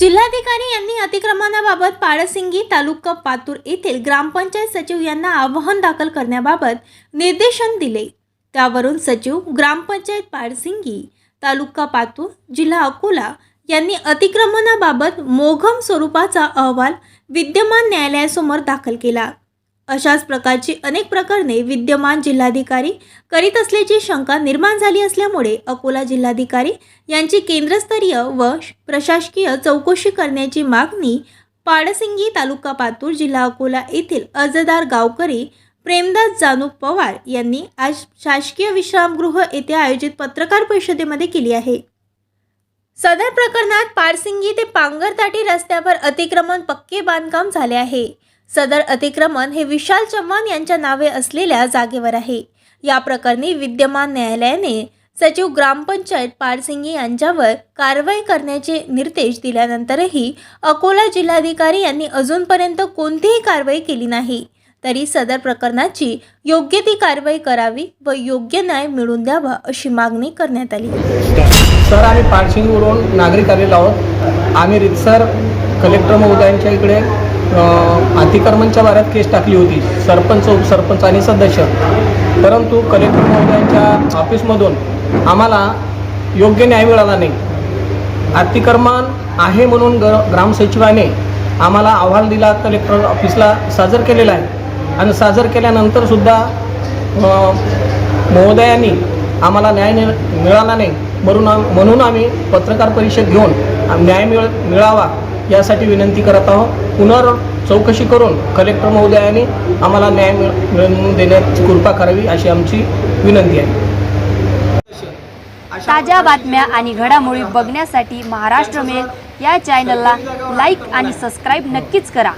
जिल्हाधिकारी यांनी अतिक्रमणाबाबत पाळसिंगी तालुका पातूर येथील ग्रामपंचायत सचिव यांना आवाहन दाखल करण्याबाबत निर्देशन दिले. त्यावरून सचिव ग्रामपंचायत पाळसिंगी तालुका पातूर जिल्हा अकोला यांनी अतिक्रमणाबाबत मोघम स्वरूपाचा अहवाल विद्यमान न्यायालयासमोर दाखल केला. अशाच प्रकारची अनेक प्रकरणे विद्यमान जिल्हाधिकारी करीत असल्याची शंका निर्माण झाली असल्यामुळे अकोला जिल्हाधिकारी यांची केंद्रस्तरीय व प्रशासकीय चौकशी करण्याची मागणी पाडसिंगी तालुका पातूर जिल्हा अकोला येथील अर्जदार गावकरी प्रेमदास जानू पवार यांनी आज शासकीय विश्रामगृह येथे आयोजित पत्रकार परिषदेमध्ये केली आहे. सदर प्रकरणात पारसिंगी ते पांगरताटी रस्त्यावर अतिक्रमण पक्के बांधकाम झाले आहे. सदर अतिक्रमण हे विशाल चव्हाण यांच्या नावे असलेल्या जागेवर आहे. या प्रकरणी विद्यमान न्यायालयाने सचिव ग्रामपंचायत पारसिंगी यांच्यावर कारवाई करण्याचे निर्देश दिल्यानंतरही अकोला जिल्हाधिकारी यांनी अजूनपर्यंत कोणतीही कारवाई केली नाही. तरी सदर प्रकरणाची योग्य ती कारवाई करावी व योग्य न्याय मिळवून द्यावा अशी मागणी करण्यात आली. सर आम्ही पारसिंगीवरून नागरिक आलेलो आहोत. आम्ही रितसर कलेक्टर महोदयांच्या इकडे अतिक्रमणच्या बाऱ्यात केस टाकली होती. सरपंच उपसरपंच आणि सदस्य. परंतु कलेक्टर महोदयांच्या ऑफिसमधून आम्हाला योग्य न्याय मिळाला नाही. अतिक्रमण आहे म्हणून ग ग्रामसचिवाने आम्हाला अहवाल दिला कलेक्टर ऑफिसला सादर केलेला आहे. आणि सादर केल्यानंतरसुद्धा महोदयांनी आम्हाला न्याय मिळ मिळाला नाही. म्हणून म्हणून आम्ही पत्रकार परिषद घेऊन न्याय मिळ मिळावा. यासाठी विनंती करत आहोत. पुनर् चौकशी करून कलेक्टर महोदयाने आम्हाला न्याय मिळवून देण्याची कृपा करावी अशी आमची विनंती आहे. ताज्या बातम्या आणि घडामोडी बघण्यासाठी महाराष्ट्र मेल या चॅनलला लाईक आणि सबस्क्राईब नक्कीच करा.